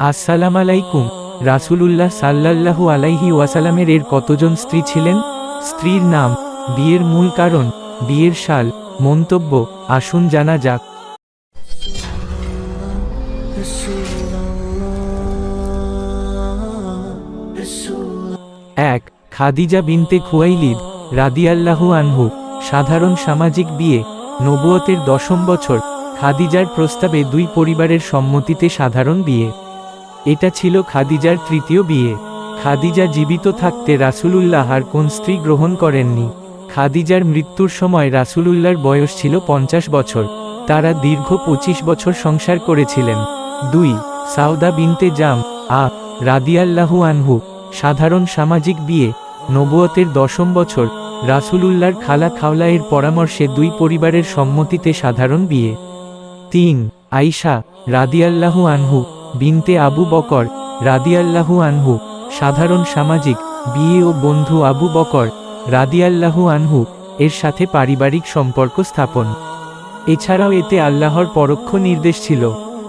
আসসালাম আলাইকুম। রাসূলুল্লাহ সাল্লাল্লাহু আলাইহি ওয়াসালামের এর কতজন স্ত্রী ছিলেন? স্ত্রীর নাম, বিয়ের মূল কারণ, বিয়ের সাল, মন্তব্য, আসুন জানা যাক। এক, খাদিজা বিনতে খুয়াইলিদ রাদিয়াল্লাহু আনহু, সাধারণ সামাজিক বিয়ে, নবুয়তের দশম বছর, খাদিজার প্রস্তাবে দুই পরিবারের সম্মতিতে সাধারণ বিয়ে। এটা ছিল খাদিজার তৃতীয় বিয়ে। খাদিজা জীবিত থাকতে রাসূলুল্লাহ আর কোন স্ত্রী গ্রহণ করেননি। খাদিজার মৃত্যুর সময় রাসূলুল্লাহর বয়স ছিল পঞ্চাশ বছর। তারা দীর্ঘ পঁচিশ বছর সংসার করেছিলেন। দুই, সাউদা বিনতে জাম, আ, রাদিয়াল্লাহু আনহু, সাধারণ সামাজিক বিয়ে, নবুয়তের দশম বছর। রাসূলুল্লাহর খালা খাওলায়ের পরামর্শে দুই পরিবারের সম্মতিতে সাধারণ বিয়ে। তিন আইসা রাদিয়াল্লাহু আনহু বিনতে আবু বকর রাদিয়াল্লাহু আনহু, সাধারণ সামাজিক, বিয়ে ও বন্ধু আবু বকর রাদিয়াল্লাহু আনহু, এর সাথে পারিবারিক সম্পর্ক স্থাপন। এছাড়াও এতে আল্লাহর পরোক্ষ নির্দেশ ছিল,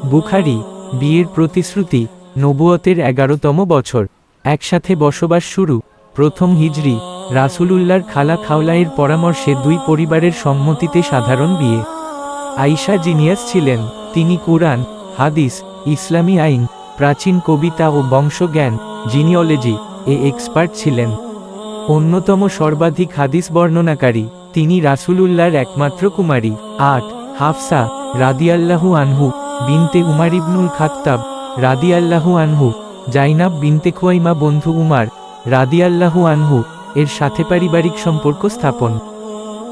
বুখারি, বিয়ের প্রতিশ্রুতি, নবুয়তের এগারোতম বছর। একসাথে বসবাস শুরু, প্রথম হিজরি, রাসূলুল্লাহর খালা খাওলাইয়ের পরামর্শে দুই পরিবারের সম্মতিতে সাধারণ বিয়ে। আইসা জিনিয়াস ছিলেন, তিনি কুরআন হাদিস, ইসলামী আইন, প্রাচীন কবিতা ও বংশজ্ঞান, জিনিওলজি, এ এক্সপার্ট ছিলেন। অন্যতম সর্বাধিক হাদিস বর্ণনাকারী, তিনি রাসূলুল্লাহর একমাত্র কুমারী। আট, হাফসা রাদিয়াল্লাহু আনহু বিনতে উমার ইবনুল খাত্তাব রাদিয়াল্লাহু আনহু, জাইনাব বিনতে খোয়াইমা বন্ধু উমার রাদিয়াল্লাহু আনহু, এর সাথে পারিবারিক সম্পর্ক স্থাপন।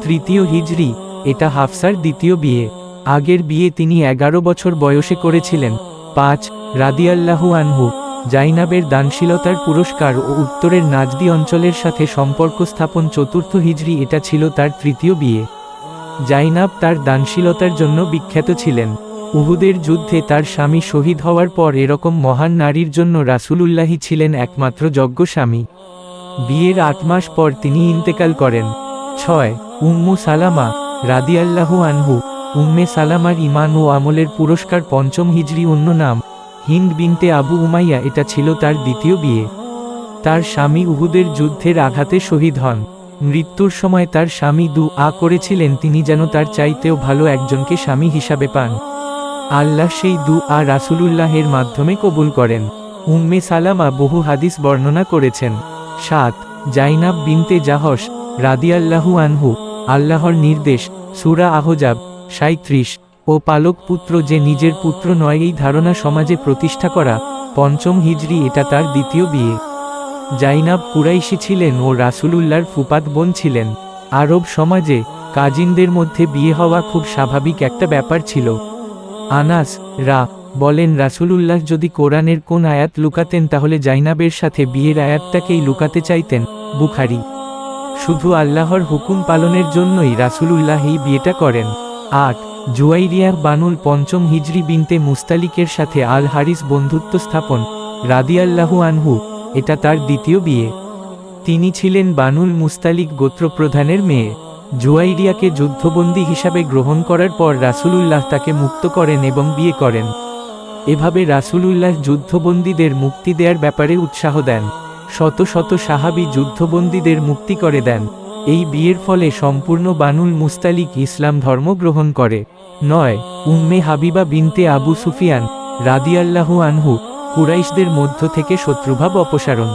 তৃতীয় হিজরি, এটা হাফসার দ্বিতীয় বিয়ে। আগের বিয়ে তিনি এগারো বছর বয়সে করেছিলেন, পাঁচ, রাদিয়াল্লাহু আনহু, জাইনাবের দানশীলতার পুরস্কার ও উত্তরের নাজদি অঞ্চলের সাথে সম্পর্ক স্থাপন চতুর্থ হিজরি এটা ছিল তার তৃতীয় বিয়ে। জাইনাব তার দানশীলতার জন্য বিখ্যাত ছিলেন। উহুদের যুদ্ধে তার স্বামী শহীদ হওয়ার পর এরকম মহান নারীর জন্য রাসূলুল্লাহি ছিলেন একমাত্র যজ্ঞ স্বামী। বিয়ের আট মাস পর তিনি ইন্তেকাল করেন। ছয়, উম্মু সালামা, রাদিয়াল্লাহু আনহু উম্মে সালামার ইমান ও আমলের পুরস্কার পঞ্চম হিজরি অন্য নাম। হিন্দ বিনতে আবু উমাইয়া, এটা ছিল তার দ্বিতীয় বিয়ে। তার স্বামী উহুদের যুদ্ধের আঘাতে শহীদ হন। মৃত্যুর সময় তার স্বামী দু আ করেছিলেন, তিনি যেন তার চাইতেও ভালো একজনকে স্বামী হিসাবে পান। আল্লাহ সেই দু আ রাসূলুল্লাহের মাধ্যমে কবুল করেন। উম্মে সালামা বহু হাদিস বর্ণনা করেছেন। সাত, জাইনাব বিনতে জাহস রাদিয়াল্লাহু আনহু, আল্লাহর নির্দেশ, সুরা আহজাব। সাঁত্রিশ ও পালক পুত্র যে নিজের পুত্র নয় এই ধারণা সমাজে প্রতিষ্ঠা করা, পঞ্চম হিজরি এটা তার দ্বিতীয় বিয়ে। জাইনাব কুরাইশি ছিলেন ও রাসূলুল্লাহর ফুপাত বোন ছিলেন। আরব সমাজে কাজিনদের মধ্যে বিয়ে হওয়া খুব স্বাভাবিক একটা ব্যাপার ছিল। আনাস, রা, বলেন, রাসূলুল্লাহ যদি কোরআনের কোন আয়াত লুকাতেন তাহলে জাইনাবের সাথে বিয়ের আয়াতটাকেই লুকাতে চাইতেন, বুখারি। শুধু আল্লাহর হুকুম পালনের জন্যই রাসূলুল্লাহ এই বিয়েটা করেন। আট জুয়াইরিয়াহ বানুল পঞ্চম হিজরি বিনতে মুস্তালিকের সাথে আল হারিস বন্ধুত্ব স্থাপন, রাদিয়াল্লাহু আনহু, এটা তার দ্বিতীয় বিয়ে। তিনি ছিলেন বানুল মুস্তালিক গোত্রপ্রধানের মেয়ে। জুয়াইরিয়াকে যুদ্ধবন্দী হিসাবে গ্রহণ করার পর রাসূলুল্লাহ তাকে মুক্ত করেন এবং বিয়ে করেন। এভাবে রাসূলুল্লাহ যুদ্ধবন্দীদের মুক্তি দেওয়ার ব্যাপারে উৎসাহ দেন। শত শত সাহাবি যুদ্ধবন্দীদের মুক্তি করে দেন। এই বিয়ের ফলে সম্পূর্ণ বানুল মুস্তালিক ইসলাম ধর্ম গ্রহণ করে। নয়, উম্মে হাবিবা বিনতে আবু সুফিয়ান রাদিয়াল্লাহু আনহু কুরাইশদের মধ্য থেকে শত্রুভাব অপসারণ।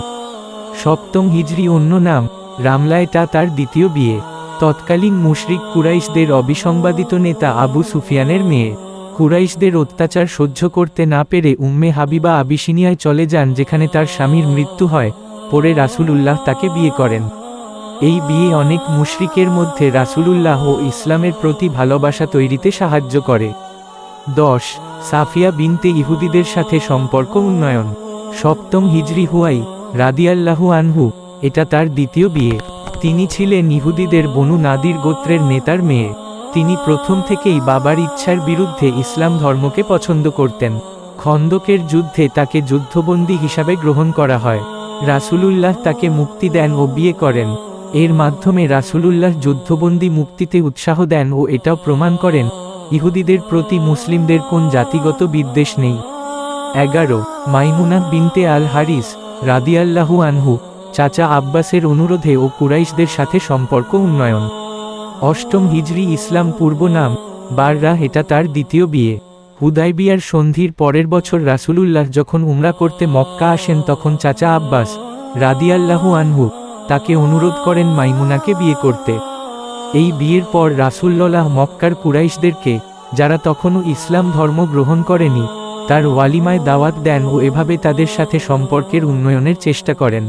সপ্তম হিজরি অন্য নাম, রামলায় তা তার দ্বিতীয় বিয়ে। তৎকালীন মুশরিক কুরাইশদের অবিসংবাদিত নেতা আবু সুফিয়ানের মেয়ে। কুরাইশদের অত্যাচার সহ্য করতে না পেরে উম্মে হাবিবা আবিসিনিয়ায় চলে যান যেখানে তার স্বামীর মৃত্যু হয়, পরে রাসূলুল্লাহ তাকে বিয়ে করেন। এই বিয়ে অনেক মুশরিকের মধ্যে রাসূলুল্লাহ ও ইসলামের প্রতি ভালোবাসা তৈরিতে সাহায্য করে। দশ, সাফিয়া বিনতে ইহুদিদের সাথে সম্পর্ক উন্নয়ন। সপ্তম হিজরি হুয়াই রাদিয়াল্লাহু আনহু, এটা তার দ্বিতীয় বিয়ে। তিনি ছিলেন ইহুদিদের বনু নাদির গোত্রের নেতার মেয়ে। তিনি প্রথম থেকেই বাবার ইচ্ছার বিরুদ্ধে ইসলাম ধর্মকে পছন্দ করতেন। খন্দকের যুদ্ধে তাকে যুদ্ধবন্দী হিসাবে গ্রহণ করা হয়। রাসুলুল্লাহ তাকে মুক্তি দেন ও বিয়ে করেন। এর মাধ্যমে রাসূলুল্লাহ যুদ্ধবন্দী মুক্তিতে উৎসাহ দেন ও এটাও প্রমাণ করেন, ইহুদিদের প্রতি মুসলিমদের কোন জাতিগত বিদ্বেষ নেই। এগারো, মাইমুনা বিনতে আল হারিস রাদিয়াল্লাহু আনহু, চাচা আব্বাসের অনুরোধে ও কুরাইশদের সাথে সম্পর্ক উন্নয়ন। অষ্টম হিজরি ইসলাম পূর্ব নাম, বাররা এটা তার দ্বিতীয় বিয়ে। হুদাইবিয়ার সন্ধির পরের বছর রাসূলুল্লাহ যখন উমরা করতে মক্কা আসেন তখন চাচা আব্বাস রাদিয়াল্লাহু আনহু তাকে অনুরোধ করেন মাইমুনাকে বিয়ে করতে। এই বিয়ের পর রাসুল্লাহ মক্কার কুরাইশদেরকে, যারা তখনও ইসলাম ধর্ম গ্রহণ করেনি, তার ওয়ালিমায় দাওয়াত দেন ও এভাবে তাদের সাথে সম্পর্কের উন্নয়নের চেষ্টা করেন।